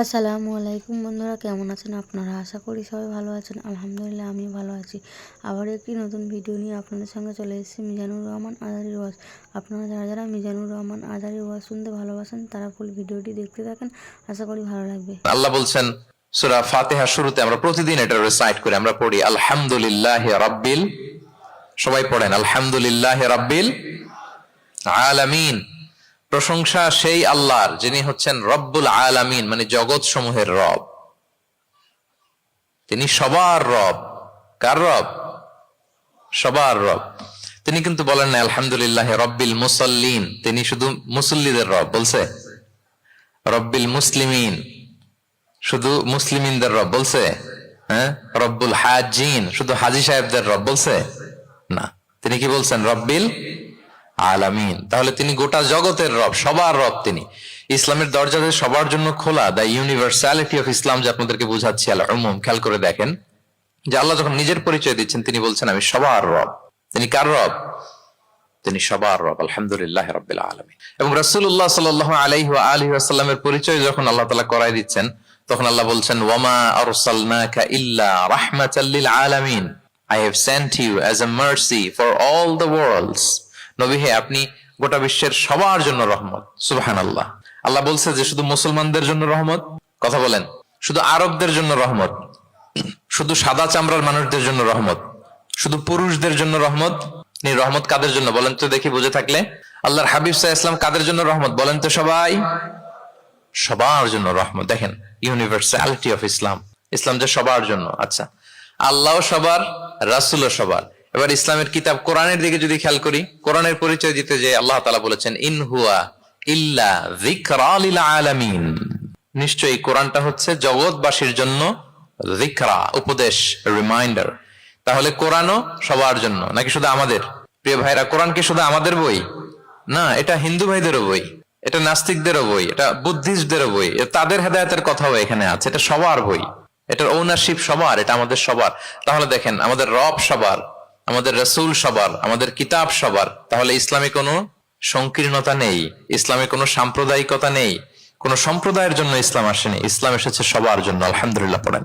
আসসালামু আলাইকুম বন্ধুরা, কেমন আছেন আপনারা? আশা করি সবাই ভালো আছেন। আলহামদুলিল্লাহ আমি ভালো আছি। আবার একটি নতুন ভিডিও নিয়ে আপনাদের সঙ্গে চলে এসেছি, মিজানুর রহমান আজারি ওয়াজ। আপনারা যারা যারা মিজানুর রহমান আজারি ওয়াজ শুনতে ভালোবাসেন, তারা ফুল ভিডিওটি দেখতে থাকেন। আশা করি ভালো লাগবে। আল্লাহ বলছেন, সূরা ফাতিহা শুরুতে আমরা প্রতিদিন এটা রিসাইট করি, আমরা পড়ি, আলহামদুলিল্লাহ রাব্বিল সবাই পড়েন, আলহামদুলিল্লাহ রাব্বিল আলামিন। প্রশংসা সেই আল্লাহর, যিনি হচ্ছেন রব্বুল আলামিন মানে জগৎ সমূহের রব। তিনি সবার রব। কার রব? সবার রব। তিনি কিন্তু বলেন না আলহামদুলিল্লাহ, রব্বিল মুসল্লিন। তিনি শুধু মুসল্লিদের রব বলছে। রব্বিল মুসলিমিন। শুধু মুসলিমিনদের রব বলছে? হ্যাঁ? রব্বুল হাজিন। শুধু হাজি সাহেবদের রব বলছে? না। তিনি কি বলছেন? রব্বিল আলামিন। তাহলে তিনি গোটা জগতের রব, সবার রব তিনি। ইসলামের দরজা যে সবার জন্য খোলা দ্য ইউনিভার্সালিটি অফ ইসলাম যে আপনাদেরকে বুঝাচ্ছি আল্লাহ খেয়াল করে দেখেন, যে আল্লাহ যখন নিজের পরিচয় দিচ্ছেন, তিনি বলছেন, আমি সবার রব। তিনি কার রব? তিনি সবার রব, আলহামদুলিল্লাহ রবিল আলমী এবং রসুল্লাহ সাল আলাইহি আলহি আসাল্লামের পরিচয় যখন আল্লাহ তালা করাই দিচ্ছেন, তখন আল্লাহ বলছেন, ওয়ামা আরসালনাকা ইল্লা রাহমাতাল্লিল আলামিন। I have sent you as a mercy for all the worlds নবী হে, আপনি গোটা বিশ্বের সবার জন্য রহমত। সুবহান আল্লাহ আল্লাহ বলছে যে, শুধু মুসলমানদের জন্য রহমত? কথা বলেন। শুধু আরবদের জন্য রহমত? শুধু সাদা চামড়ার মানুষদের জন্য রহমত? শুধু পুরুষদের জন্য রহমত? রহমত কাদের জন্য? বলেন তো দেখি বুঝে থাকলে। আল্লাহর হাবিব সাহা ইসলাম কাদের জন্য রহমত? বলেন তো সবাই। সবার জন্য রহমত। দেখেন, ইউনিভার্সালিটি অফ ইসলাম। ইসলাম যে সবার জন্য। আচ্ছা আল্লাহ সবার, রাসুলও সবার। এবার ইসলামের কিতাব কোরআনের দিকে যদি খেয়াল করি, কোরআনের পরিচয় দিতে যে আল্লাহ তালা বলেছেন, ইন হুয়া ইল্লা আলামিন। নিশ্চয়ই কোরআনটা হচ্ছে জগৎবাসীর জন্য উপদেশ রিমাইন্ডার তাহলে কোরআনও সবার জন্য, নাকি শুধু আমাদের? প্রিয় ভাইরা, কোরআন কি শুধু আমাদের বই? না, এটা হিন্দু ভাইদেরও বই, এটা নাস্তিকদেরও বই, এটা বুদ্ধিস্টদেরও বই তাদের হেদায়তের কথাও এখানে আছে, এটা সবার বই। এটার ওনারশিপ সবার, এটা আমাদের সবার। তাহলে দেখেন, আমাদের রব সবার। আমাদের রসুল সবার, আমাদের কিতাব সবার, তাহলে ইসলামে কোনো সংকীর্ণতা নেই, ইসলামে কোনো সাম্প্রদায়িকতা নেই, কোন সম্প্রদায়ের জন্য ইসলাম আসেনি, ইসলাম এসেছে সবার জন্য, আলহামদুলিল্লাহ পড়েন।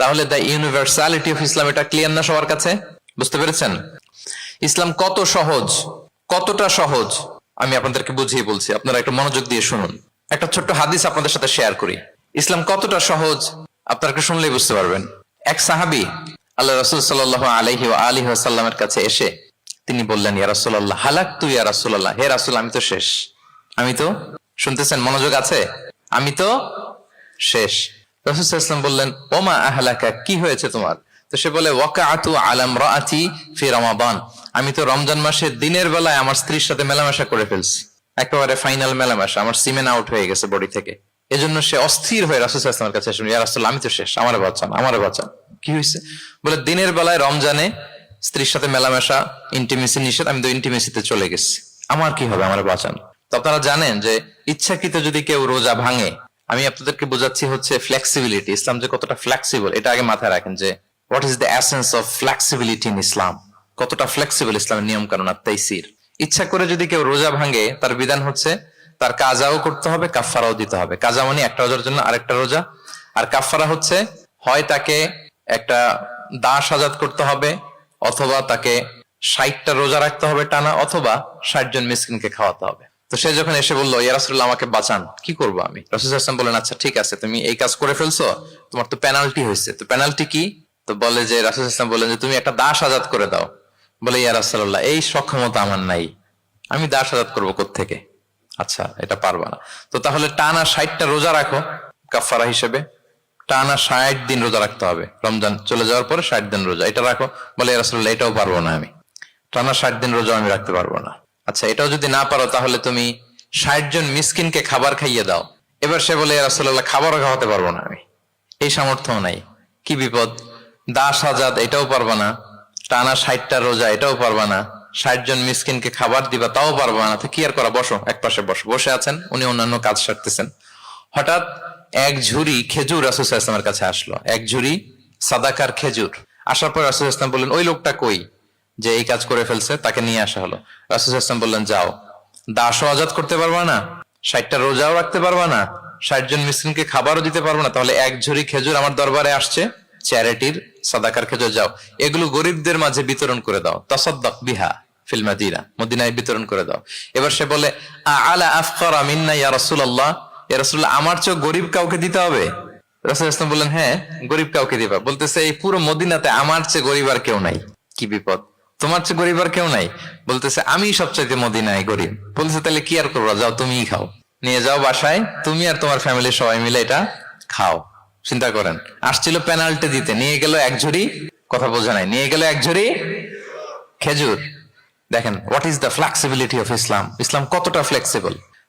তাহলে দ্য ইউনিভার্সালিটি অফ ইসলাম এটা ক্লিয়ার না সবার কাছে? বুঝতে পেরেছেন? ইসলাম কত সহজ, কতটা সহজ, আমি আপনাদেরকে বুঝিয়ে বলছি, আপনারা একটু মনোযোগ দিয়ে শুনুন। একটা ছোট্ট হাদিস আপনাদের সাথে শেয়ার করি। ইসলাম কতটা সহজ, আপনারা শুনলেই বুঝতে পারবেন। এক সাহাবি আল্লাহ রসুল সাল আলহি আলী সাল্লামের কাছে এসে তিনি বললেন, ইয়া রাসুল্লাহ হালাক তুই ইয়া রাসুল্লাহ হে রাসুল, আমি তো শেষ। আমি তো? শুনতেছেন, মনোযোগ আছে? আমি তো শেষ। রসুলাম বললেন, ওমা আহলাকা, কি হয়েছে তোমার? তো সে বলে ওয়াকা আতু আলাম রাতি ফি রমাবান আমি তো রমজান মাসে দিনের বেলায় আমার স্ত্রীর সাথে মেলামেশা করে ফেলছি। একেবারে ফাইনাল মেলামেশা, আমার সিমেন আউট হয়ে গেছে বডি থেকে। এজন্য সে অস্থির হয়ে রাসুলামের কাছে এসে ইয়া রাসুল, আমি তো শেষ, আমার বাঁচান আমার বাঁচান। কি হয়েছে? বলে, দিনের বেলায় রমজানে স্ত্রীর সাথে মেলামেশা ইন্টিমেসি নিষেধ, আমি তো ইন্টিমেসিতে চলে গেছি। আমার কি হবে? আমার বাঁচান। তো আপনারা জানেন যে, ইচ্ছাকৃত যদি কেউ রোজা ভাঙে, আমি আপনাদেরকে বোঝাচ্ছি হচ্ছে ফ্লেক্সিবিলিটি ইসলাম যে কতটা ফ্লেক্সিবল এটা আগে মাথায় রাখেন যে what is the essence of flexibility in Islam কতটা ফ্লেক্সিবল ইসলামের নিয়ম কানুন আর তাইসির? ইচ্ছা করে যদি কেউ রোজা ভাঙে, তার বিধান হচ্ছে, তার কাজাও করতে হবে কাফারাও দিতে হবে। কাজা মানে একটা রোজার জন্য আরেকটা রোজা। আর কাফারা হচ্ছে, হয় তাকে একটা দাস আজাদ করতে হবে, অথবা তাকে ষাটটা রোজা রাখতে হবে টানা, অথবা ষাট জন মিসকিনকে খাওয়াতে হবে। তো সে যখন এসে বলল ইয়ারাসুল্লাহ আমাকে বাঁচান, কি করব আমি? রসুল আসলাম বলেন আচ্ছা ঠিক আছে, তুমি এই কাজ করে ফেলছো, তোমার তো পেনাল্টি হয়েছে। তো পেনাল্টি কি? তো বলে যে, রাসুল ইসলাম বলেন যে, তুমি একটা দাস আজাদ করে দাও। বলে ইয়ারাসাল্লাহ এই সক্ষমতা আমার নাই, আমি দাস আজাদ করব থেকে আচ্ছা এটা পারবা না। তো তাহলে টানা ষাটটা রোজা রাখো কাফারা হিসেবে। টানা ষাট দিন রোজা রাখতে হবে। রমজান চলে যাওয়ার পরে ষাট দিন রোজা। এটা রাখো, বলে রাসুল্লাহ এটাও পারব না আমি। টানা ষাট দিন রোজা আমি রাখতে পারব না। আচ্ছা এটাও যদি না পারো, তাহলে তুমি ষাট জন মিসকিনকে খাবার খাইয়ে দাও। এবার সে বলে রাসুল্লাহ খাবারও খাওয়াতে পারব না আমি। এই সামর্থ্য নাই। কি বিপদ? দাস আজাদ, এটাও পারবা না। টানা ষাটটা রোজা, এটাও পারবা না। ষাট জন মিসকিনকে খাবার দিবা, তাও পারবা না। তো কি আর করা? বসো, এক পাশে বসো। বসে আছেন, উনি অন্যান্য কাজ সারতেছেন। হঠাৎ এক ঝুড়ি খেজুর রাসুল ইসলামের কাছে আসলো। এক ঝুড়ি সাদাকার খেজুর। আসার পর রাসুল ইসলাম বললেন, ওই লোকটা কই? যে এই কাজ করে ফেলছে, তাকে নিয়ে আসা হলো। রাসুল ইসলাম বললেন, যাও। দাসও আজাদ করতে পারবা না, ষাটটা রোজাও রাখতে পারবা না, ষাট জন মিসকিনকে খাবারও দিতে পারব না। তাহলে এক ঝুড়ি খেজুর আমার দরবারে আসছে, চ্যারিটির সাদাকার খেজুর যাও। এগুলো গরিবদের মাঝে বিতরণ করে দাও। তাসাদ্দাক বিহা ফিল মাদিনা, মদিনায় বিতরণ করে দাও। এবার সে বলে আলা আফকারা মিন্না ইয়া রাসূলুল্লাহ? রাসূলুল্লাহ আমার চেয়ে গরিব কাউকে দিতে হবে? রাসূল ইসলাম বললেন হ্যাঁ গরিব কাউকে দিবা। বলতেছে, এই পুরো মদিনাতে আমার চেয়ে গরিব আর কেউ নাই। কি বিপদ? তোমার চেয়ে গরিব আর কেউ নাই? বলতেছে আমি সবচাইতে মদিনায় গরিব। বলতেছে, তাহলে কি আর করব? যাও, তুমিই খাও। নিয়ে যাও বাসায়, তুমি আর তোমার ফ্যামিলির সবাই মিলে এটা খাও। চিন্তা করেন, আসছিল পেনাল্টি দিতে। নিয়ে গেল এক ঝুড়ি, কথা বোঝা নাই। নিয়ে গেল এক ঝুড়ি খেজুর। দেখেন what is the flexibility of Islam ইসলাম কতটা ফ্লেক্সিবল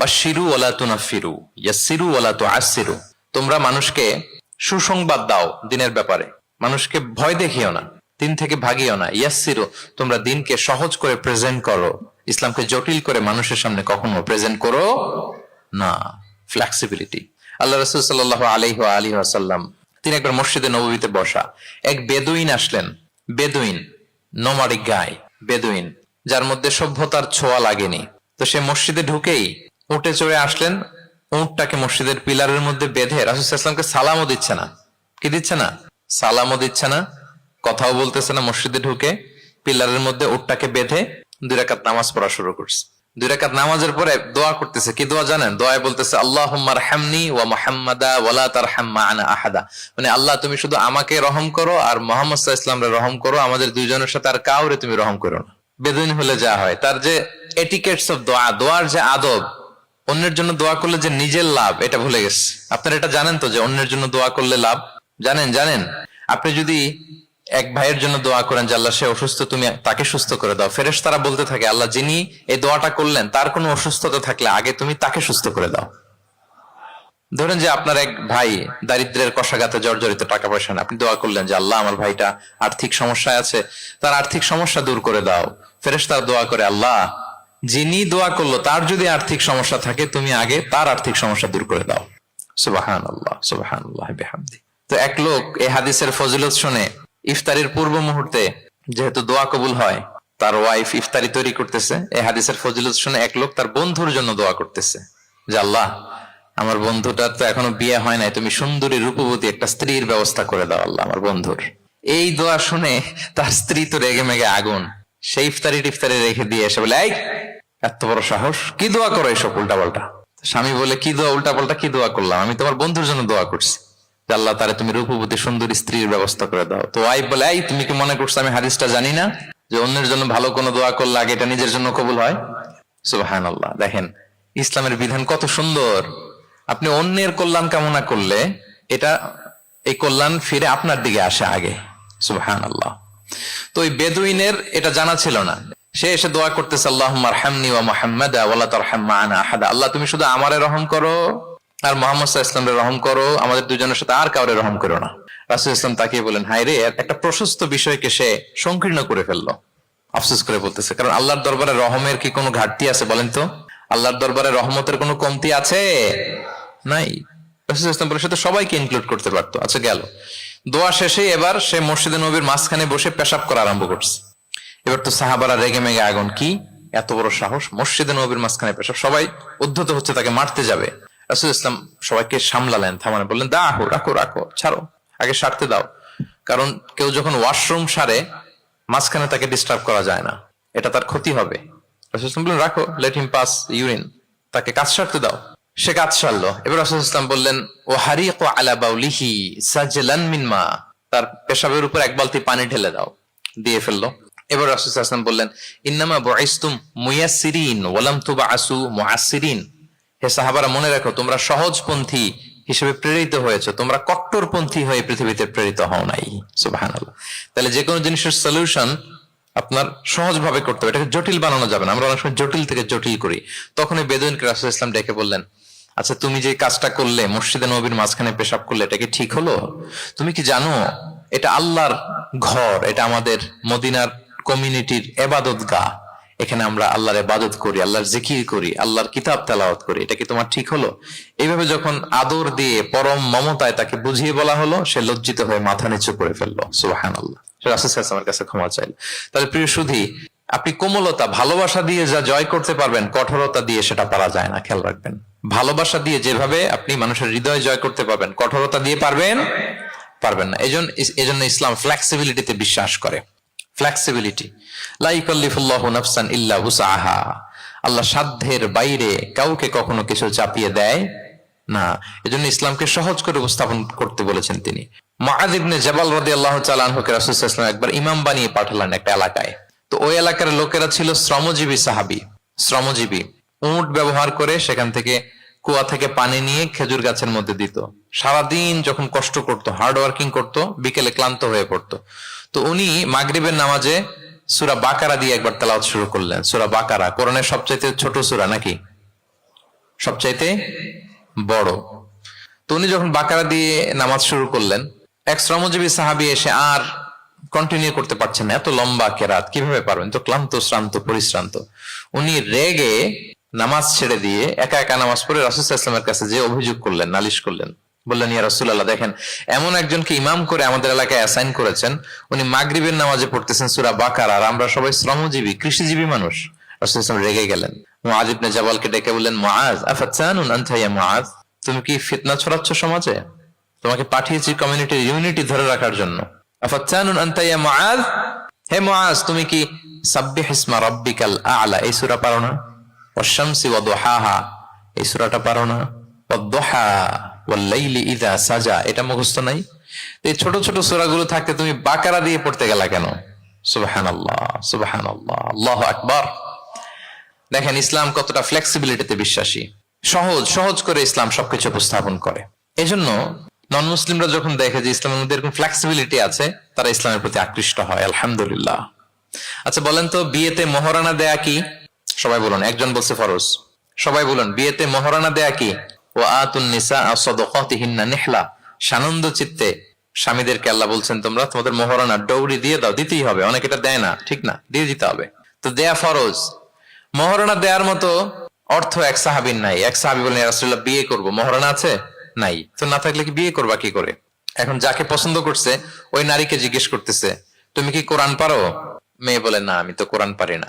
বাশিরু ওলা তুনাফিরু ইয়াসিরু ওলা তু আসিরু তোমরা মানুষকে সুসংবাদ দাও দিনের ব্যাপারে। মানুষকে ভয় দেখিও না, দিন থেকে ভাগিও না। ইয়াসিরু তোমরা দিনকে সহজ করে প্রেজেন্ট করো। ইসলামকে জটিল করে মানুষের সামনে কখনো প্রেজেন্ট করো না। ফ্লেক্সিবিলিটি আল্লাহ রসুল সাল্লাহ আলহ আলী আসাল্লাম তিনি একবার মসজিদে নবীতে বসা, এক বেদুইন আসলেন। বেদুইন নোমারিক গায় বেদুইন, যার মধ্যে সভ্যতার ছোঁয়া লাগেনি। তো সে মসজিদে ঢুকেই উঠে চড়ে আসলেন, উঁটটাকে মসজিদের পিলারের মধ্যে বেঁধে রাসুসাল্লামকে সালামও দিচ্ছে না। কি দিচ্ছে না? সালামও দিচ্ছে না, কথাও বলতেছে না, মসজিদে ঢুকে পিলারের মধ্যে উটটাকে বেঁধে দুই রাকাত নামাজ পড়া শুরু করছে। দুই রাকাত নামাজের পরে দোয়া করতেছে, কি দোয়া জানেন? দোয়ায় বলতেছে আল্লাহ ওয়া ওয়ালা তার আহাদা। মানে আল্লাহ, তুমি শুধু আমাকে রহম করো আর মোহাম্মদ ইসলামরে রহম করো, আমাদের দুইজনের সাথে আর কাউরে তুমি রহম করো না। বেদুইন হলে যা হয়, তার যে এটিকেটস অফ দোয়া, দোয়ার যে আদব অন্যের জন্য দোয়া করলে যে নিজের লাভ, এটা ভুলে গেছে। আপনারা এটা জানেন তো যে অন্যের জন্য দোয়া করলে লাভ? জানেন জানেন। আপনি যদি এক ভাইয়ের জন্য দোয়া করেন যে আল্লাহ সে অসুস্থ, তুমি তাকে সুস্থ করে দাও। ফেরেশ তারা বলতে থাকে, আল্লাহ যিনি এই দোয়াটা করলেন, তার কোনো অসুস্থতা থাকলে আগে তুমি তাকে সুস্থ করে দাও। ধরেন যে আপনার এক ভাই দারিদ্রের কষাঘাতে জর্জরিত টাকা পয়সা আপনি দোয়া করলেন যে আল্লাহ, আমার ভাইটা আর্থিক সমস্যায় আছে, তার আর্থিক সমস্যা দূর করে দাও। ফেরেশ তারা দোয়া করে, আল্লাহ যিনি দোয়া করল, তার যদি আর্থিক সমস্যা থাকে, তুমি আগে তার আর্থিক সমস্যা দূর করে দাও। সুবাহান আল্লাহ সুবাহান আল্লাহ তো এক লোক এই হাদিসের ফজিলত শুনে, ইফতারির পূর্ব মুহূর্তে যেহেতু দোয়া কবুল হয়, তার ওয়াইফ ইফতারি তৈরি করতেছে। এই হাদিসের ফজিলত শুনে এক লোক তার বন্ধুর জন্য দোয়া করতেছে, যে আল্লাহ, আমার বন্ধুটার তো এখনও বিয়ে হয় নাই, তুমি সুন্দরী রূপবতী একটা স্ত্রীর ব্যবস্থা করে দাও আল্লাহ, আমার বন্ধুর। এই দোয়া শুনে তার স্ত্রী তো রেগে মেগে আগুন সেই ইফতারি টিফতারি রেখে দিয়ে এসে বলে, এই এত বড় সাহস। কি দোয়া করো এসব উল্টা পাল্টা স্বামী বলে, কি দোয়া উল্টা পাল্টা কি দোয়া করলাম? আমি তোমার বন্ধুর জন্য দোয়া করছি। আল্লাহ তারে তুমি রূপবতী সুন্দরী স্ত্রীর ব্যবস্থা করে দাও। তো ওয়াইফ বলে, এই, তুমি কি মনে করছ আমি হাদিসটা জানি না? যে অন্যের জন্য ভালো কোনো দোয়া করলে আগে এটা নিজের জন্য কবুল হয়? সুবাহান আল্লাহ দেখেন, ইসলামের বিধান কত সুন্দর। আপনি অন্যের কল্যাণ কামনা করলে এটা, এই কল্যাণ ফিরে আপনার দিকে আসে আগে। সুবাহান আল্লাহ তো ওই বেদুইনের এটা জানা ছিল না। সে এসে দোয়া করতেছে আল্লাহ হামনি ওয়া মোহাম্মদ ওয়ালা তারহাম্মা আনা আহাদা। আল্লাহ, তুমি শুধু আমারে রহম করো আর মোহাম্মদ ইসলামের রহম করো, আমাদের দুজনের সাথে আর কাউরে রহম করো না। রাসুল ইসলাম তাকিয়ে বলেন হাই রে একটা প্রশস্ত বিষয়কে সে সংকীর্ণ করে ফেলল। আফসোস করে বলতেছে, কারণ আল্লাহর দরবারে রহমের কি কোনো ঘাটতি আছে বলেন তো? আল্লাহর দরবারে রহমতের কোনো কমতি আছে? নাই। রাসুল ইসলাম বলে সে তো সবাইকে ইনক্লুড করতে পারতো। আচ্ছা গেল। দোয়া শেষে এবার সে মসজিদে নবীর মাঝখানে বসে পেশাব করা আরম্ভ করছে। এবার তো সাহাবারা রেগে মেগে আগুন, কি? এত বড় সাহস? মসজিদে নবীর মাঝখানে পেশাব। সবাই উদ্ধত হচ্ছে, তাকে মারতে যাবে। রাসুল ইসলাম সবাইকে সামলালেন থামানে বললেন দা রাখো রাখো, ছাড়ো, আগে সারতে দাও। কারণ কেউ যখন ওয়াশরুম সারে, মাঝখানে তাকে ডিস্টার্ব করা যায় না। এটা তার ক্ষতি হবে। রাসুল ইসলাম বললেন, রাখো লেট হিম পাস ইউরিন তাকে কাজ সারতে দাও। সে কাজ সারলো। এবার রাসুল ইসলাম বললেন ও হারিক আলা বাউলিহি সাজলান মিন মা। তার পেশাবের উপর এক বালতি পানি ঢেলে দাও। দিয়ে ফেলল। এবার রাসুল ইসলাম বললেন, ইন্নামা বয়স্তুম মুয়াসিরিন ওয়ালাম তুবা আসু মুআসিরিন হে সাহাবারা, মনে রাখো, তোমরা সহজপন্থী হিসেবে প্রেরিত হয়েছে, তোমরা কট্টরপন্থী হয়ে পৃথিবীতে প্রেরিত হও নাই। সুবহানাল্লাহ। তাহলে যে কোনো জিনিসের সলিউশন আপনার সহজভাবে করতে হবে। এটাকে জটিল বানানো যাবে না। আমরা অনেক সময় জটিল থেকে জটিল করি। তখন এই বেদুইনকে রাসুল ইসলাম ডেকে বললেন আচ্ছা তুমি যে কাজটা করলে, মসজিদে নবীর মাঝখানে পেশাব করলে, এটা কি ঠিক হলো? তুমি কি জানো, এটা আল্লাহর ঘর, এটা আমাদের মদিনার কমিউনিটির এবাদত গা এখানে আমরা আল্লাহর এবাদত করি, আল্লাহর জিকির করি, আল্লাহর কিতাব তেলাওয়াত করি। এটা কি তোমার ঠিক হলো? এইভাবে যখন আদর দিয়ে পরম মমতায় তাকে বুঝিয়ে বলা হলো, সে লজ্জিত হয়ে মাথা নিচু করে ফেলল। সুবাহান আল্লাহ কাছে ক্ষমা চাইল। তাহলে প্রিয় আপনি কোমলতা, ভালোবাসা দিয়ে যা জয় করতে পারবেন, কঠোরতা দিয়ে সেটা পারা যায় না, খেয়াল রাখবেন। ভালোবাসা দিয়ে যেভাবে আপনি মানুষের হৃদয় জয় করতে পারবেন, কঠোরতা দিয়ে পারবেন পারবেন না। এজন্য এজন্য ইসলাম ফ্লেক্সিবিলিটিতে বিশ্বাস করে। ফ্লেক্সিবিলিটি লাইকাল্লিফুল্লাহ নাফসান ইল্লা উসাহা আল্লাহ সাধ্যের বাইরে কাউকে কখনো কিছু চাপিয়ে দেয় না। এজন্য ইসলামকে সহজ করে উপস্থাপন করতে বলেছেন তিনি। মাআদ ইবনে জাবাল রাদিয়াল্লাহু তাআলা আনহুকে রাসূল সাল্লাল্লাহু আলাইহি ওয়াসাল্লাম একবার ইমাম বানিয়ে পাঠালেন একটা এলাকায়। তো ওই এলাকার লোকেরা ছিল শ্রমজীবী সাহাবি। শ্রমজীবী। উট ব্যবহার করে সেখান থেকে কুয়া থেকে পানি নিয়ে খেজুর গাছের মধ্যে দিত। সারাদিন যখন কষ্ট করত হার্ড ওয়ার্কিং করত, বিকেলে ক্লান্ত হয়ে পড়তো। তো উনি মাগরিবের নামাজে সুরা বাকারা দিয়ে একবার তেলাওয়াত শুরু করলেন। সুরা বাকারা, কোরআনের সবচাইতে ছোট সুরা নাকি? সবচাইতে বড়। তো উনি যখন বাকারা দিয়ে নামাজ শুরু করলেন, এক শ্রমজীবী সাহাবি এসে আর কন্টিনিউ করতে পারছেন না, এত লম্বা কেরাত, কীভাবে পারবেন? তো ক্লান্ত, শ্রান্ত, পরিশ্রান্ত। উনি রেগে নামাজ ছেড়ে দিয়ে একা একা নামাজ পড়ে রাসুল ইসলামের কাছে যে অভিযোগ করলেন, নালিশ করলেন বললেন, ইয়া রাসূলুল্লাহ, দেখেন, এমন একজনকে ইমাম করে আমাদের এলাকায় অ্যাসাইন করেছেন, উনি মাগরিবের নামাজে পড়তেছেন সূরা বাকারা আর আমরা সবাই শ্রমজীবী, কৃষিজীবী মানুষ। রাসূল রেগে গেলেন। মুআজ ইবনে জাবালকে ডেকে বললেন, মুআজ, আফাতানুন আনতা ইয়া মুআজ? তুমি কি ফিতনা ছড়াচ্ছ সমাজে? তোমাকে পাঠিয়েছি কমিউনিটির ইউনিটি ধরে রাখার জন্য। আফাতানুন আনতা ইয়া মুআজ? হে মুআজ, তুমি কি সাব্বিহ ইসমা রাব্বিকাল আ'লা? এই সূরা পারো না। ওয়াশ-শামসি ওয়া দুহাহা। এই সূরাটা পারো না। ওয়াদ-দুহা। সাজা, এটা মুখস্থ নাই? এই ছোট ছোট সূরাগুলো থাকতে তুমি বাকারা দিয়ে পড়তে গেলা কেন? সুবহানাল্লাহ সুবহানাল্লাহ, আল্লাহু আকবার। দেখেন, ইসলাম কতটা ফ্লেক্সিবিলিটিতে বিশ্বাসী। সহজ সহজ করে ইসলাম সবকিছু উপস্থাপন করে। এজন্য নন মুসলিমরা যখন দেখে যে ইসলামের মধ্যে এরকম ফ্লেক্সিবিলিটি আছে, তারা ইসলামের প্রতি আকৃষ্ট হয়, আলহামদুলিল্লাহ। আচ্ছা বলেন তো, বিয়েতে মহারানা দেয়া কি? সবাই বলুন, একজন বলছে ফরজ। সবাই বলুন, বিয়েতে মহারানা দেয়া কি? সানন্দ চিত্তে স্বামীদেরকে আল্লাহ বলছেন, তোমরা তোমাদের মহারানা ডৌরি দিয়ে দাও, দিতেই হবে। অনেক এটা দেয় না, ঠিক না, দিয়ে দিতে হবে। তো দেয়া ফরজ। মহারণা মতো অর্থ এক নাই। এক সাহাবি বলেন রাসুল্লাহ বিয়ে করব। মহারণা আছে? নাই। তো না থাকলে কি বিয়ে করবা কি করে? এখন যাকে পছন্দ করছে, ওই নারীকে জিজ্ঞেস করতেছে, তুমি কি কোরআন পারো? মেয়ে বলে, না, আমি তো কোরআন পারি না।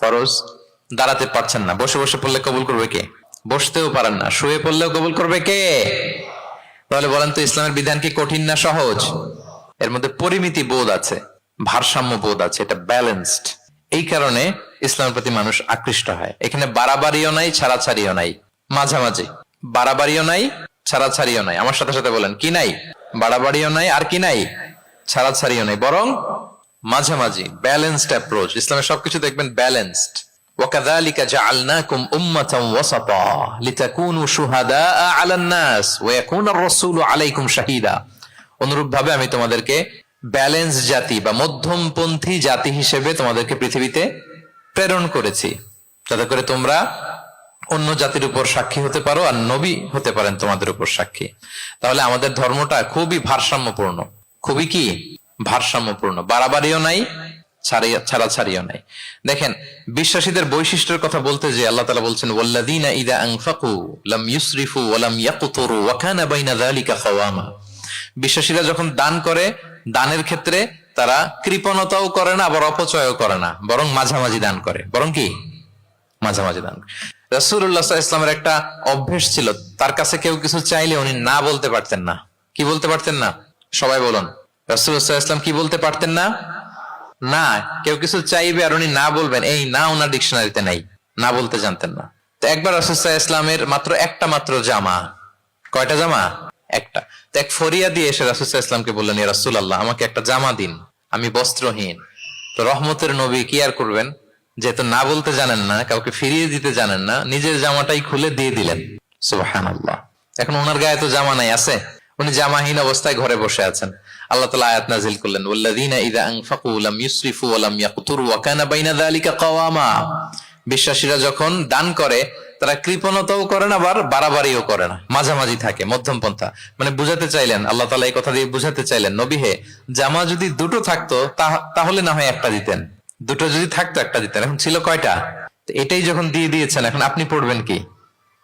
ফরজ দাঁড়াতে পারছেন না। বসে বসে পড়লে কবুল করবে কে? বসতেও পারেন না। শুয়ে পড়লেও কবুল করবে কে? তাহলে বলেন তো ইসলামের বিধান কি কঠিন না সহজ? এর মধ্যে পরিমিতি বোধ আছে, ভারসাম্য বোধ আছে, এটা ব্যালেন্সড এই কারণে ইসলামের প্রতি মানুষ আকৃষ্ট হয়। এখানে বাড়াবাড়িও নাই, ছাড়াছাড়িও নাই। মাঝামাঝি। বাড়াবাড়িও নাই ছাড়া ছাড়াছাড়িও নাই। আমার সাথে সাথে বলেন, কি নাই? বাড়াবাড়িও নাই আর কি নাই? ছাড়া ছাড়াছাড়িও নাই। বরং মাঝামাঝি ব্যালেন্সড অ্যাপ্রোচ ইসলামের সবকিছু দেখবেন ব্যালেন্সড وكذلك جعلناكم أمة وسطا لتكونوا شهداء على الناس ويكون الرسول عليكم شهيدا অনুরূপ ভাবে আমি তোমাদেরকে ব্যালেন্স জাতি বা মধ্যমপন্থী জাতি হিসেবে তোমাদেরকে পৃথিবীতে প্রেরণ করেছি যাতে করে তোমরা অন্য জাতির উপর সাক্ষী হতে পারো আর নবী হতে পারেন তোমাদের উপর সাক্ষী তাহলে আমাদের ধর্মটা খুবই ভারসাম্যপূর্ণ খুবই কি ভারসাম্যপূর্ণ। বাড়াবাড়িও নাই, ছাড়িয়া- ছাড়িও নাই। দেখেন, বিশ্বাসীদের বৈশিষ্ট্যের কথা বলতে যে আল্লাহ তাআলা বলছেন বিশ্বাসীরা যখন দান করে, দানের ক্ষেত্রে তারা কৃপণতাও করে না, আবার অপচয়ও করে না, বরং মাঝামাঝি দান করে। বরং কি? মাঝামাঝি দান সাল্লাল্লাহু ইসলামের একটা অভ্যেস ছিল, তার কাছে কেউ কিছু চাইলে উনি না বলতে পারতেন না। কি বলতে পারতেন না? সবাই বলুন। ইসলাম কি বলতে পারতেন না? না, কেউ কিছু চাইবে আর উনি না বলবেন, এই না ওনার ডিকশনারিতে নাই, না বলতে জানতেন না। তো একবার রাসুসাহ ইসলামের মাত্র একটা মাত্র জামা, কয়টা জামা? একটা। তো এক ফরিয়া দিয়ে এসে রাসুসাহ ইসলামকে বললেন রাসুল আল্লাহ আমাকে একটা জামা দিন, আমি বস্ত্রহীন। তো রহমতের নবী কি আর করবেন? যেহেতু না বলতে জানেন না, কাউকে ফিরিয়ে দিতে জানেন না, নিজের জামাটাই খুলে দিয়ে দিলেন। আল্লাহ এখন ওনার গায়ে তো জামা নাই, আছে? উনি জামাহীন অবস্থায় ঘরে বসে আছেন। আল্লাহ তালা আয়াত নাজিল করলেন, ওয়াল্লাযীনা ইযা আনফাকু লাম ইউসরিফু ওয়া লাম ইয়াকতুরু ওয়া কানা বাইনা যালিকা কাওয়ামা। বিশ্বাসীরা যখন দান করে, তারা কৃপণতাও করে না, আবার বাড়াবাড়িও করে না। মাঝামাঝি থাকে, মধ্যম পন্থা। মানে বুঝাতে চাইলেন, আল্লাহ তালা এই কথা দিয়ে বুঝাতে চাইলেন, নবী হে, জামা যদি দুটো থাকতো তাহলে না হয় একটা দিতেন। দুটো যদি থাকতো, একটা দিতেন। এখন ছিল কয়টা? এটাই যখন দিয়ে দিয়েছেন, এখন আপনি পড়বেন কি?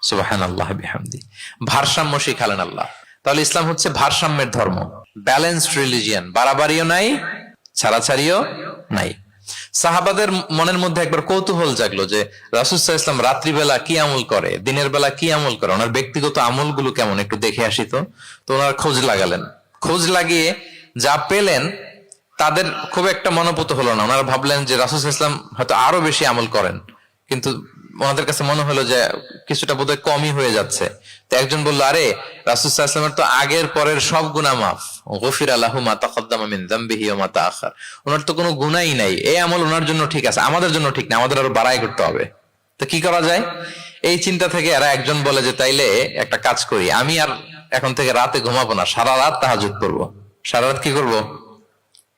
সুবাহান আল্লাহ ভারসাম্য শিখালেন আল্লাহ। তাহলে ইসলাম হচ্ছে ভারসাম্যের ধর্ম। ব্যালেন্সড রিলিজিয়ান বাড়াবাড়িও নাই, ছাড়াছাড়িও নাই। সাহাবাদের মনের মধ্যে একবার কৌতূহল জাগলো যে রাসুসাহ ইসলাম রাত্রিবেলা কি আমল করে, দিনের বেলা কি আমল করে, ওনার ব্যক্তিগত আমলগুলো কেমন একটু দেখে আসি তো। ওনার খোঁজ লাগালেন। খোঁজ লাগিয়ে যা পেলেন, তাদের খুব একটা মনোপুত হলো না। ওনারা ভাবলেন যে রাসুল ইসলাম হয়তো আরও বেশি আমল করেন। কিন্তু ওনাদের কাছে মনে হলো যে কিছুটা বোধহয় কমই হয়ে যাচ্ছে। তো একজন বলল, আরে, রাসুল ইসলামের তো আগের পরের সব গুণা মাফ। গফির আল্লাহু মা তাকদ্দামা মিন যামবিহি ওয়া মা তাআখার। ওনার তো কোনো গুনাই নাই। এই আমল ওনার জন্য ঠিক আছে, আমাদের জন্য ঠিক না, আমাদের আরও বাড়াই করতে হবে। তো কি করা যায়? এই চিন্তা থেকে এরা একজন বলে যে, তাইলে একটা কাজ করি, আমি আর এখন থেকে রাতে ঘুমাবো না, সারা রাত তাহাজুদ করব। সারা রাত কি করব?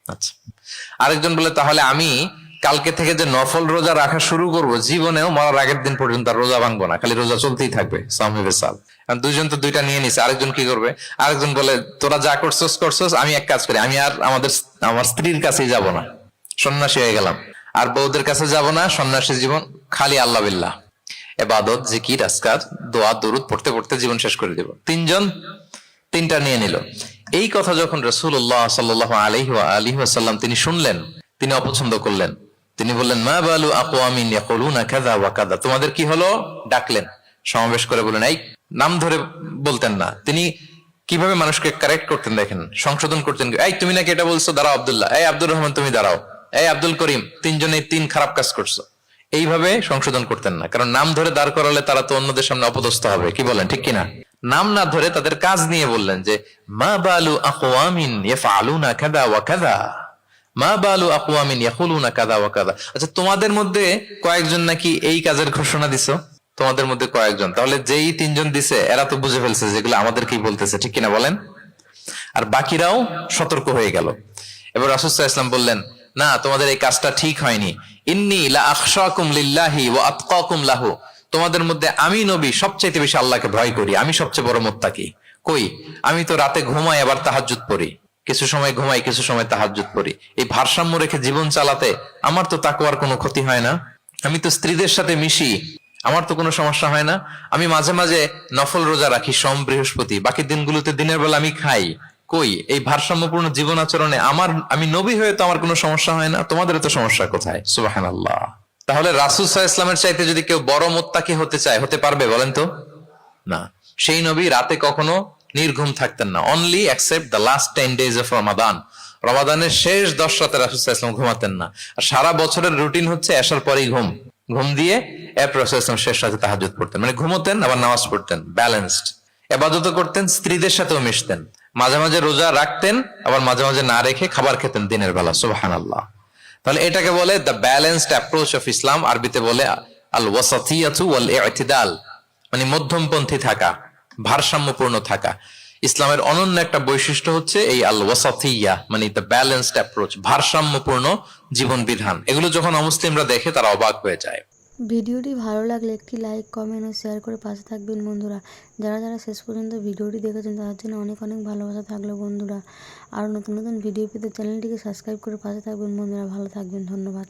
আচ্ছা। আরেকজন বলে, তাহলে আমি কালকে থেকে যে নফল রোজা রাখা শুরু করব, জীবনেও মরার আগের দিন পর্যন্ত আর রোজা ভাঙবো না, খালি রোজা চলতেই থাকবে সামি বেসাল কারণ দুইজন তো দুইটা নিয়ে নিছে, আরেকজন কি করবে? আরেকজন বলে, তোরা যা করছস করছস, আমি এক কাজ করি, আমি আর আমাদের আমার স্ত্রীর কাছেই যাব না, সন্ন্যাসী হয়ে গেলাম। আর বউদের কাছে যাব না, সন্ন্যাসী জীবন খালি আল্লাহ বিল্লাহ। এবাদত, জিকির, আজকার, দোয়া, দরুদ পড়তে পড়তে জীবন শেষ করে দেব। তিনজন তিনটা নিয়ে নিল। এই কথা যখন রসুল্লাহ সাল্লাহ আলহি আলী আসাল্লাম তিনি শুনলেন, তিনি অপছন্দ করলেন। তিনি বললেন, মা বালু আকোয়ামিন তোমাদের কি হলো? ডাকলেন। সমাবেশ করে বলেন এই নাম ধরে বলতেন না। তিনি কীভাবে মানুষকে কারেক্ট করতেন দেখেন, সংশোধন করতেন। এই, তুমি নাকি এটা বলছো? দাঁড়াও আব্দুল্লাহ। এই, আব্দুর রহমান, তুমি দাঁড়াও। এই, আব্দুল করিম তিনজনে তিন খারাপ কাজ করছ। এইভাবে সংশোধন করতেন না। কারণ নাম ধরে দাঁড় করালে তারা তো অন্যদের সামনে অপদস্থ হবে। কি বলেন, ঠিক কিনা? নাম না ধরে তাদের কাজ নিয়ে বললেন যে, মা বালু আকওয়ামিন ইয়াফআলুনা কাযা ওয়া কাযা? মা বালু আকওয়ামিন ইয়াকুলুনা কাযা ওয়া কাযা। আচ্ছা তোমাদের মধ্যে কয়েকজন নাকি এই কাজের ঘোষণা দিছো? তোমাদের মধ্যে কয়েকজন। তাহলে যেই তিনজন দিছে, এরা তো বুঝে ফেলছে যেগুলো আমাদেরকেই বলতেছে, ঠিক কিনা বলেন? আর বাকিরাও সতর্ক হয়ে গেল। এবার রাসুসাহ ইসলাম বললেন, না, তোমাদের এই কাজটা ঠিক হয়নি। ইন্নি আখশাকুম লিল্লাহি ওয়া আতকাকুম লাহু। তোমাদের মধ্যে আমি নবী সবচাইতে বেশি আল্লাহকে ভয় করি। আমি সবচেয়ে বড় মোত্তাকি। কই? আমি তো রাতে ঘুমাই, আবার তাহাজ্জুদ পড়ি। কিছু সময় ঘুমাই, কিছু সময় তাহাজ্জুদ পড়ি। এই ভারসাম্য রেখে জীবন চালাতে আমার তো তাকওয়ার কোনো ক্ষতি হয় না। আমি তো স্ত্রীদের সাথে মিশি, আমার তো কোনো সমস্যা হয় না। আমি মাঝে মাঝে নফল রোজা রাখি, সোম, বৃহস্পতি। বাকি দিনগুলোতে দিনের বেলা আমি খাই। কই? এই ভারসাম্যপূর্ণ জীবন আচরণে আমার, আমি নবী হয়ে তো আমার কোনো সমস্যা হয় না? তোমাদের তো সমস্যা কোথায়? সুবাহান আল্লাহ তাহলে রাসুল সাহা ইসলামের চাইতে যদি কেউ বড় মোত্তাকি হতে চায়, হতে পারবে বলেন তো? না। সেই নবী রাতে কখনো নির্ঘুম থাকতেন না। Only accept the last ten days of Ramadan রমাদানের শেষ দশ রাতে রাসুল ইসলাম ঘুমাতেন না। আর সারা বছরের রুটিন হচ্ছে আসার পরেই ঘুম। ঘুম দিয়ে এরপর রাসূল শেষ রাতে তাহাজুদ পড়তেন। মানে ঘুমোতেন, আবার নামাজ পড়তেন। ব্যালেন্সড এবাদত করতেন, স্ত্রীদের সাথেও মিশতেন। মাঝে মাঝে রোজা রাখতেন, আবার মাঝে মাঝে না রেখে খাবার খেতেন দিনের বেলা। সুবাহান আল্লাহ তাহলে এটাকে বলে the balanced approach of Islam আরবিতে বলে আল ওয়াসাতিয়াতু ওয়াল ইতিদাল মানে মধ্যমপন্থী থাকা। ভারসাম্যপূর্ণ থাকা। ইসলামের অনন্য একটা বৈশিষ্ট্য হচ্ছে এই আল ওয়াসাতিয়া মানে দ্য ব্যালেন্সড অ্যাপ্রোচ ভারসাম্যপূর্ণ জীবন বিধান এগুলো যখন অমুসলিমরা দেখে, তারা অবাক হয়ে যায়। ভিডিওটি ভালো লাগলে একটি লাইক, কমেন্ট ও শেয়ার করে পাশে থাকবেন বন্ধুরা। যারা যারা শেষ পর্যন্ত ভিডিওটি দেখেছেন, তাদের জন্য অনেক অনেক ভালোবাসা থাকল বন্ধুরা। আরও নতুন নতুন ভিডিও পেতে চ্যানেলটিকে সাবস্ক্রাইব করে পাশে থাকবেন বন্ধুরা। ভালো থাকবেন, ধন্যবাদ।